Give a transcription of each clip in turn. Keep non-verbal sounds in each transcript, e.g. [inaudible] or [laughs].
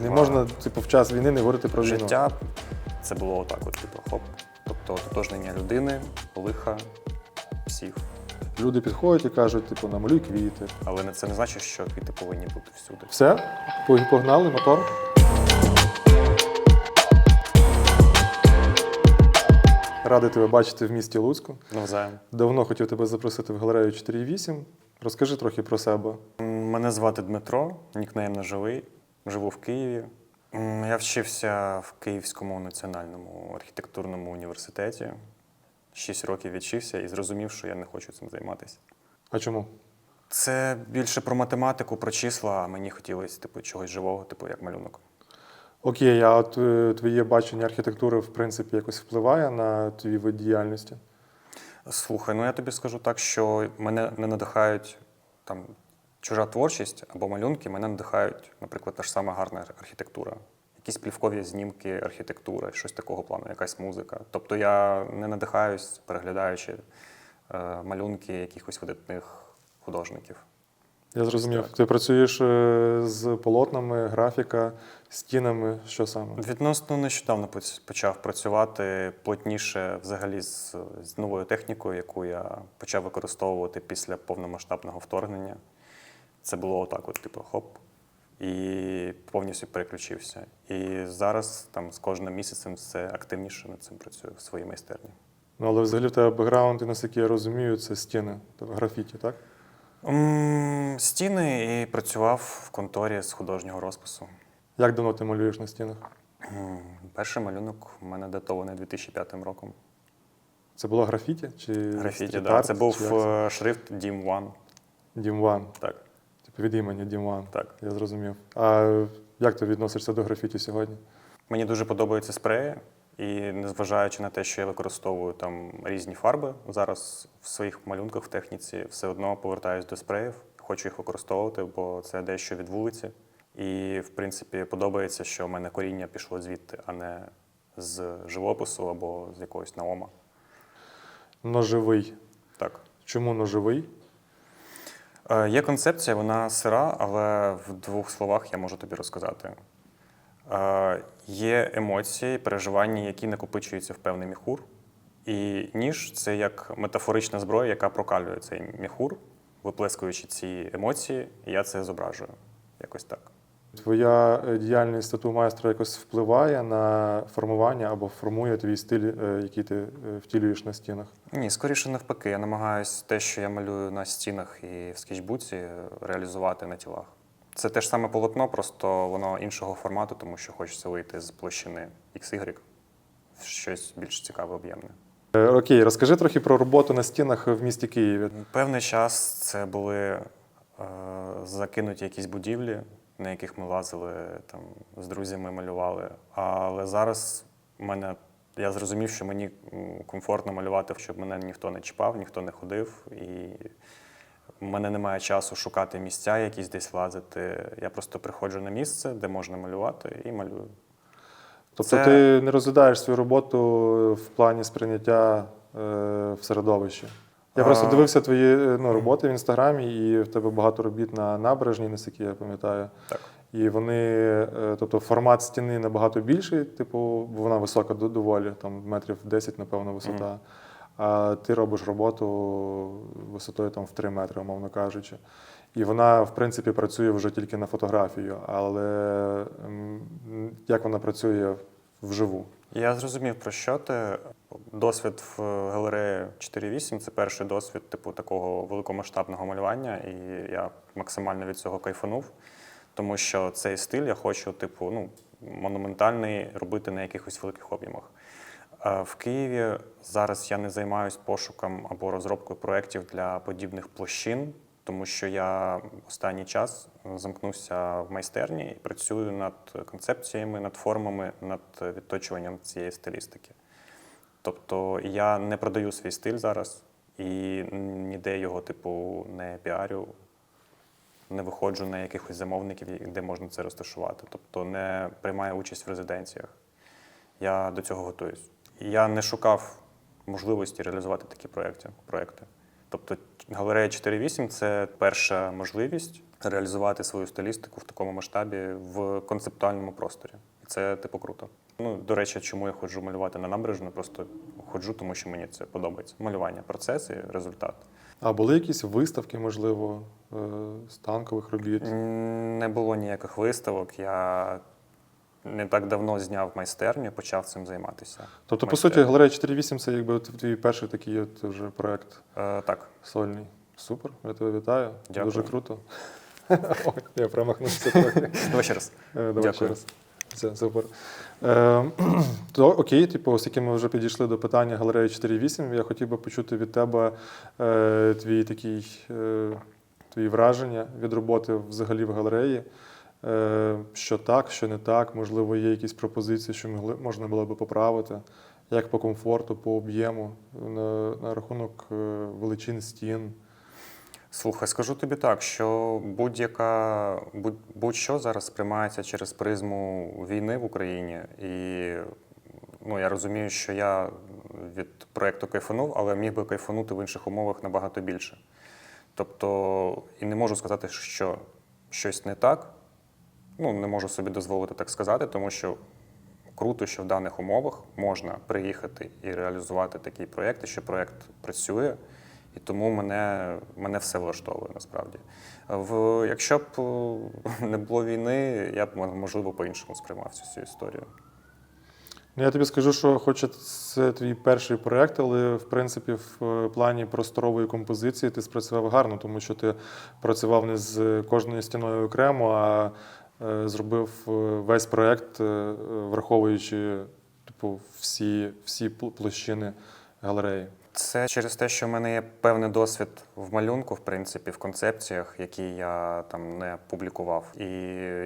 Не можна, типу, в час війни не говорити про війну. Життя це було отак, от, типу, хоп. Тобто ототожнення людини, лиха, всіх. Люди підходять і кажуть, типу, намалюй квіти. Але не- це не значить, що квіти повинні бути всюди. Все, погнали, мотор. Радий тебе бачити в місті Луцьку. Навзаєм. Давно хотів тебе запросити в галерею 4.8. Розкажи трохи про себе. М, Мене звати Дмитро, нікнейм неживий. Живу в Києві. Я вчився в Київському національному архітектурному університеті. Шість років відчився і зрозумів, що я не хочу цим займатися. А чому? Це більше про математику, про числа, а мені хотілося типу, чогось живого, типу як малюнок. Окей, а от е, твоє бачення архітектури, в принципі, якось впливає на твій вид діяльності? Слухай, ну я тобі скажу так, що мене не надихають там чужа творчість або малюнки, мене надихають, наприклад, та ж сама гарна архітектура, якісь плівкові знімки архітектури, щось такого плану, якась музика. Тобто я не надихаюсь, переглядаючи е, малюнки якихось видатних художників. Я зрозумів. Так. Ти працюєш е, з полотнами, графіка, стінами, що саме? Відносно нещодавно почав працювати плотніше взагалі з, з новою технікою, яку я почав використовувати після повномасштабного вторгнення. Це було отак: от, типу, хоп, і повністю переключився. І зараз там з кожним місяцем все активніше над цим працюю в своїй майстерні. Ну, але взагалі в тебе бекграунд, і наскільки я розумію, це стіни, тобто графіті, так? М, Стіни і працював в конторі з художнього розпису. Як давно ти малюєш на стінах? Перший малюнок у мене датований 2005 роком. Це було графіті? Чи Графіті, стріт-арт, да. Це був е, шрифт Дім One. Дім Ван. Так, від імені Діван. Так. Я зрозумів. А як ти відносишся до графіті сьогодні? Мені дуже подобаються спреї, і незважаючи на те, що я використовую там різні фарби зараз в своїх малюнках в техніці, все одно повертаюсь до спреїв. Хочу їх використовувати, бо це дещо від вулиці. І, в принципі, подобається, що в мене коріння пішло звідти, а не з живопису або з якогось наома. Ножовий. Так. Чому ножовий? Е, Є концепція, вона сира, але в двох словах я можу тобі розказати. Е, Є емоції, переживання, які накопичуються в певний міхур. І ніж це як метафорична зброя, яка прокалює цей міхур, виплескуючи ці емоції, і я це зображую. Якось так. Твоя е, діяльність тату майстра якось впливає на формування або формує твій стиль, е, який ти е, втілюєш на стінах? Ні, скоріше навпаки. Я намагаюся те, що я малюю на стінах і в скетчбуці, реалізувати на тілах. Це те ж саме полотно, просто воно іншого формату, тому що хочеться вийти з площини XY в щось більш цікаве, об'ємне. Окей, розкажи трохи про роботу на стінах в місті Києві. Певний час це були е, закинуті якісь будівлі, на яких ми лазили там, з друзями малювали. Але зараз мене я зрозумів, що мені комфортно малювати, щоб мене ніхто не чіпав, ніхто не ходив. І в мене немає часу шукати місця, якісь десь лазити. Я просто приходжу на місце, де можна малювати, і малюю. Тобто Це- ти не розглядаєш свою роботу в плані сприйняття е, в середовищі. Я просто дивився твої е, ну, роботи в інстаграмі, і в тебе багато робіт на набережній, наскільки я пам'ятаю. Так. І вони, е, тобто формат стіни набагато більший, типу, бо вона висока доволі, там метрів 10, напевно, висота. А ти робиш роботу висотою там в 3 метри, умовно кажучи. І вона, в принципі, працює вже тільки на фотографію, але як вона працює вживу? Я зрозумів, про що ти. Досвід в галереї 4.8 це перший досвід типу такого великомасштабного малювання, і я максимально від цього кайфанув, тому що цей стиль я хочу, типу, ну, монументальний робити на якихось великих об'ємах. Е, В Києві зараз я не займаюся пошуком або розробкою проєктів для подібних площин, тому що я останній час замкнувся в майстерні і працюю над концепціями, над формами, над відточуванням цієї стилістики. Тобто я не продаю свій стиль зараз і ніде його, типу, не піарю, не виходжу на якихось замовників, де можна це розташувати. Тобто не приймаю участь в резиденціях. Я до цього готуюсь. Я не шукав можливості реалізувати такі проекти. Тобто галерея 4.8 це перша можливість реалізувати свою стилістику в такому масштабі в концептуальному просторі. І це типу круто. Ну, до речі, чому я ходжу малювати на набережну? Просто ходжу, тому що мені це подобається. Малювання, процес і результат. А були якісь виставки, можливо, е, станкових робіт? Не було ніяких виставок. Я не так давно зняв майстерню і почав цим займатися. Тобто, по суті, галерея 4.8 це якби твій перший такий от вже проект Е, так. сольний. Супер, я тебе вітаю. Дякую. Дуже круто. [laughs] Ой, я промахнувся трохи. [laughs] Давай ще раз. Е, Давай Дякую. ще раз. Все, супер. Е, [clears throat] то окей, типу, оскільки ми вже підійшли до питання галереї 4.8, я хотів би почути від тебе е, твій такий, е, твої враження від роботи взагалі в галереї. Е, що так, що не так, можливо, є якісь пропозиції, що можна було би поправити, як по комфорту, по об'єму, на, на рахунок е, величин стін. Слухай, скажу тобі так, що будь-яка будь- будь-що зараз сприймається через призму війни в Україні. І ну, я розумію, що я від проєкту кайфанув, але міг би кайфанути в інших умовах набагато більше. Тобто, і не можу сказати, що щось не так. Ну, не можу собі дозволити так сказати, тому що круто, що в даних умовах можна приїхати і реалізувати такий проєкт, що проєкт працює. І тому мене, мене все влаштовує насправді. В, якщо б е, не було війни, я б можливо по-іншому сприймав цю всю історію. Ну, я тобі скажу, що хоч це твій перший проєкт, але в принципі в е, плані просторової композиції ти спрацював гарно, тому що ти працював не з кожною стіною окремо, а зробив е, весь проєкт, е, враховуючи типу, всі, всі пл- площини галереї. Це через те, що в мене є певний досвід в малюнку, в принципі, в концепціях, які я там не публікував. І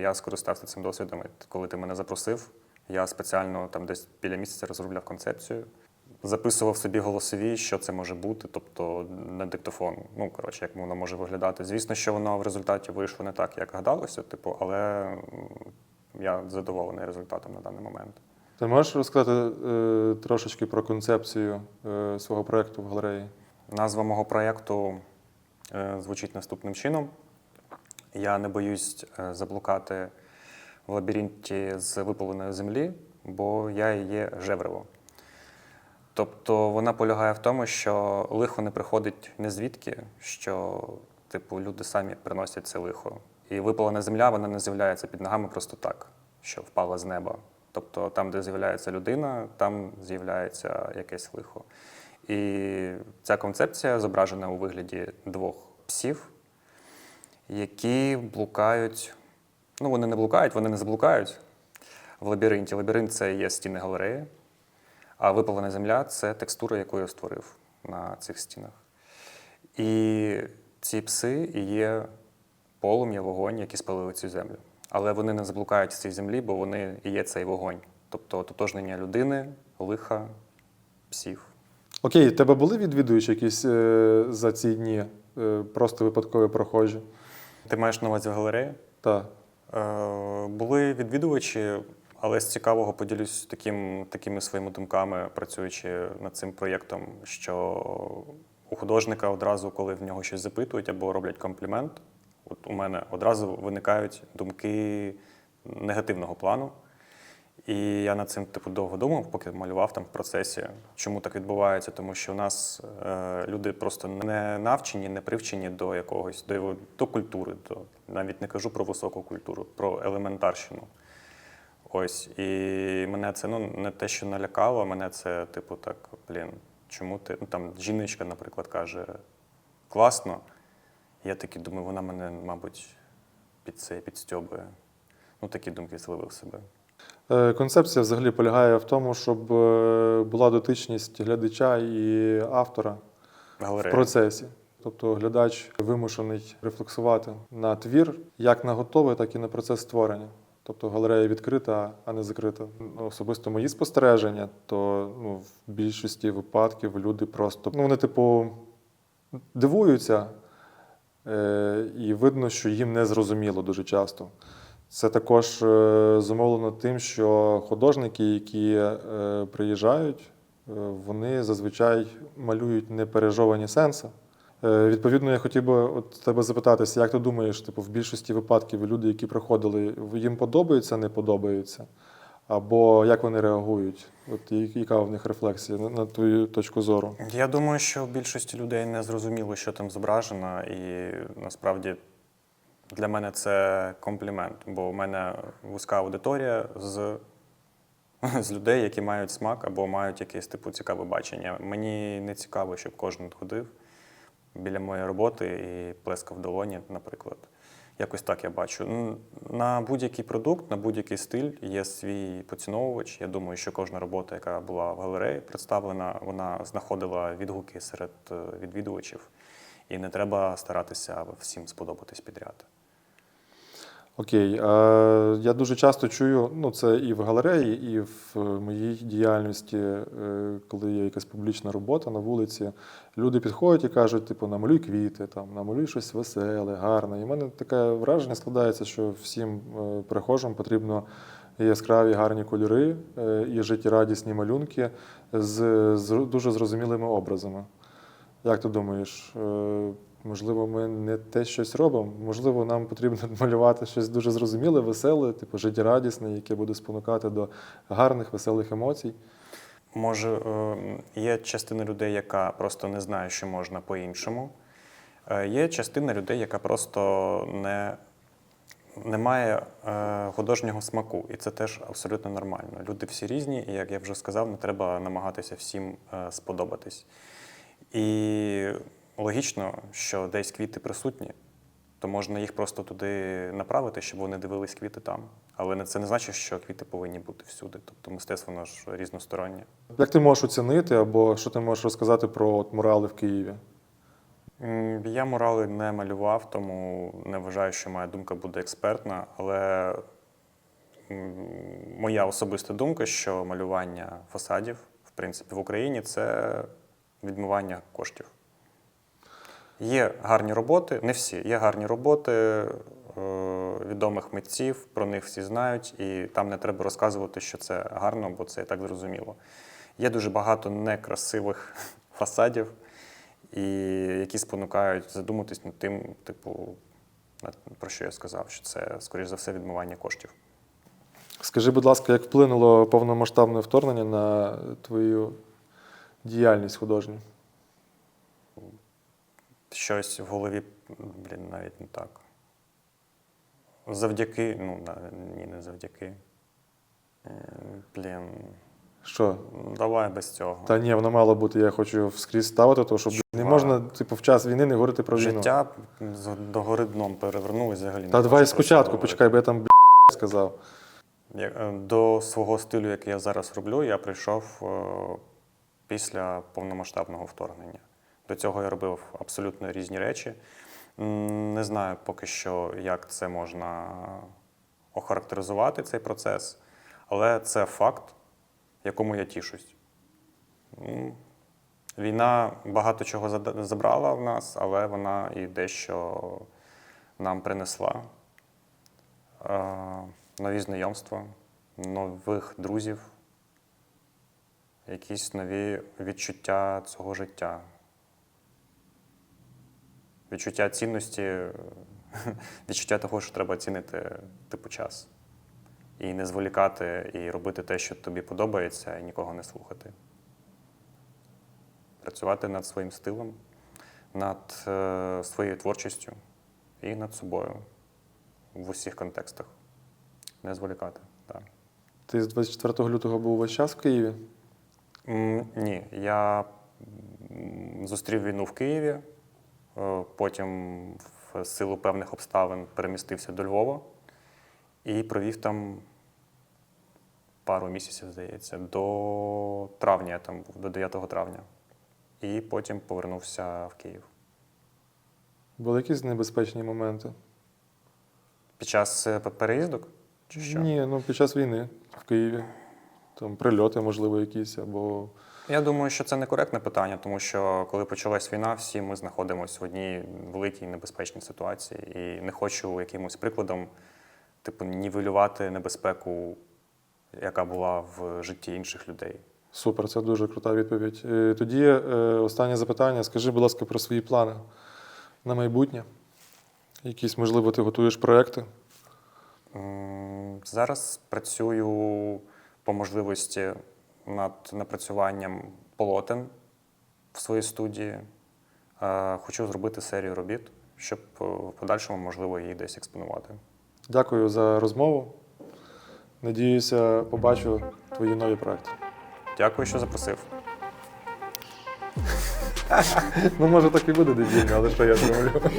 я скористався цим досвідом. Коли ти мене запросив, я спеціально там десь біля місяця розробляв концепцію, записував собі голосові, що це може бути, тобто на диктофон. Ну коротше, як воно може виглядати. Звісно, що воно в результаті вийшло не так, як гадалося, типу, але я задоволений результатом на даний момент. Ти можеш розказати е, трошечки про концепцію е, свого проєкту в галереї? Назва мого проєкту е, звучить наступним чином. Я не боюсь е, заблукати в лабіринті з випаленої землі, бо я є жеврево. Тобто вона полягає в тому, що лихо не приходить не звідки, що типу, люди самі приносять це лихо. І випалена земля вона не з'являється під ногами просто так, що впала з неба. Тобто там, де з'являється людина, там з'являється якесь лихо. І ця концепція зображена у вигляді двох псів, які блукають. Ну, вони не блукають, вони не заблукають в лабіринті. Лабіринт це є стіни галереї, а випалена земля це текстура, яку я створив на цих стінах. І ці пси і є полум'я, вогонь, які спалили цю землю. Але вони не заблукають в цій землі, бо вони і є цей вогонь. Тобто ототожнення людини, лиха, псів. Окей, тебе були відвідувачі якісь е, за ці дні, е, просто випадкові прохожі? Ти маєш на увазі галереї? Так. Е, були відвідувачі, але з цікавого поділюсь таким, такими своїми думками, працюючи над цим проєктом, що у художника одразу, коли в нього щось запитують або роблять комплімент, от у мене одразу виникають думки негативного плану. І я над цим типу довго думав, поки малював там в процесі. Чому так відбувається? Тому що у нас е, люди просто не навчені, не привчені до якогось до, до культури, до навіть не кажу про високу культуру, про елементарщину. Ось. І мене це ну, не те, що налякало, мене це, типу, так, блін, чому ти. Ну, там жіночка, наприклад, каже, класно. Я такий думаю, вона мене, мабуть, під це підстьобує. Ну, такі думки зловив себе. Е, Концепція взагалі полягає в тому, щоб е, була дотичність глядача і автора в процесі. Тобто глядач вимушений рефлексувати на твір як на готове, так і на процес створення. Тобто галерея відкрита, а не закрита. Особисто мої спостереження, то ну, в більшості випадків люди просто ну, вони, типу, дивуються, е, і видно, що їм не зрозуміло дуже часто. Це також е, зумовлено тим, що художники, які е, приїжджають, е, вони зазвичай малюють непережовані сенси. Е, Відповідно, я хотів би от тебе запитатися, як ти думаєш, типу, в більшості випадків люди, які приходили, їм подобається, не подобається? Або як вони реагують? От яка в них рефлексія на, твою точку зору? Я думаю, що в більшості людей не зрозуміло, що там зображено, і насправді для мене це комплімент, бо в мене вузька аудиторія з, з людей, які мають смак або мають якесь типу цікаве бачення. Мені не цікаво, щоб кожен ходив біля моєї роботи і плескав долоні, наприклад. Якось так я бачу. На будь-який продукт, на будь-який стиль є свій поціновувач. Я думаю, що кожна робота, яка була в галереї представлена, вона знаходила відгуки серед е, відвідувачів. І не треба старатися всім сподобатись підряд. Окей, я дуже часто чую, ну це і в галереї, і в е, моїй діяльності, е, коли є якась публічна робота на вулиці, люди підходять і кажуть, типу, намалюй квіти, там, намалюй щось веселе, гарне. І в мене таке враження складається, що всім е, перехожим потрібно яскраві гарні кольори і життєрадісні малюнки з, дуже зрозумілими образами. Як ти думаєш, можливо, ми не те щось робимо? Можливо, нам потрібно [laughs] малювати щось дуже зрозуміле, веселе, типу життєрадісне, яке буде спонукати до гарних, веселих емоцій. Може, е, є частина людей, яка просто не знає, що можна по-іншому. Е, Є частина людей, яка просто не, не має е, художнього смаку, і це теж абсолютно нормально. Люди всі різні, і як я вже сказав, не треба намагатися всім сподобатись. І логічно, що десь квіти присутні, то можна їх просто туди направити, щоб вони дивились квіти там. Але це не значить, що квіти повинні бути всюди. Тобто мистецтво воно ж різностороннє. Як ти можеш оцінити, або що ти можеш розказати про от, мурали в Києві? Я мурали не малював, тому не вважаю, що моя думка буде експертна. Але моя особиста думка, що малювання фасадів, в принципі, в Україні це відмивання коштів. Є гарні роботи, не всі, є гарні роботи е, відомих митців, про них всі знають, і там не треба розказувати, що це гарно, бо це і так зрозуміло. Є дуже багато некрасивих [laughs] фасадів, і які спонукають задуматись над тим, типу, про що я сказав, що це, скоріш за все, відмивання коштів. Скажи, будь ласка, як вплинуло повномасштабне вторгнення на твою діяльність художню? Щось в голові, блін, навіть не так. Завдяки, ну, ні, не завдяки. Блін, Що? давай без цього. Та ні, воно мало бути, я хочу вскрізь ставити, тому що блін, не можна, типу, в час війни не говорити про війну. Життя з- догори дном перевернулося взагалі. Та давай спочатку, почекай, бо я там блін, сказав. Е, До свого стилю, який я зараз роблю, я прийшов е, після повномасштабного вторгнення. До цього я робив абсолютно різні речі. Не знаю поки що, як це можна охарактеризувати, цей процес, але це факт, якому я тішусь. Війна багато чого забрала в нас, але вона і дещо нам принесла. Е, Нові знайомства, нових друзів, якісь нові відчуття цього життя. Відчуття цінності, [laughs] відчуття того, що треба цінити типу час. І не зволікати, і робити те, що тобі подобається, і нікого не слухати. Працювати над своїм стилем, над е, своєю творчістю і над собою в усіх контекстах. Не зволікати. Так. Ти з 24 лютого був весь час в Києві? М, Ні, я м, зустрів війну в Києві, потім в силу певних обставин перемістився до Львова і провів там пару місяців, здається, до травня я там був, до 9 травня. І потім повернувся в Київ. Були якісь небезпечні моменти? Під час е, переїздок? Чи що? Ні, ну під час війни в Києві. Там прильоти, можливо, якісь, або. Я думаю, що це некоректне питання, тому що коли почалась війна, всі ми знаходимося в одній великій небезпечній ситуації. І не хочу якимось прикладом, типу, нівелювати небезпеку, яка була в житті інших людей. Супер, це дуже крута відповідь. Е, Тоді е, останнє запитання. Скажи, будь ласка, про свої плани на майбутнє. Якісь, можливо, ти готуєш проекти. Зараз працюю по можливості над напрацюванням полотен в своїй студії. Е, Хочу зробити серію робіт, щоб е, в подальшому, можливо, її десь експонувати. Дякую за розмову. Надіюся, побачу твої нові проекти. Дякую, що запросив. [laughs] Ну, може, так і буде дебільно, але що я зроблю? [laughs]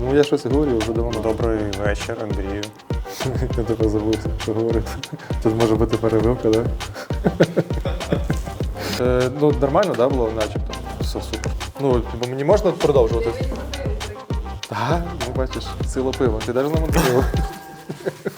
Ну, я щось говорю вже давно. Добрий вечір, Андрію. [laughs] Я тебе забувся, що говорити. Тут може бути перебивка, так? е, ну, нормально, да, було, начебто. Все супер. Ну, типу, мені можна продовжувати? Так, ну бачиш, сила пива. Ти даже нам пиво? [laughs]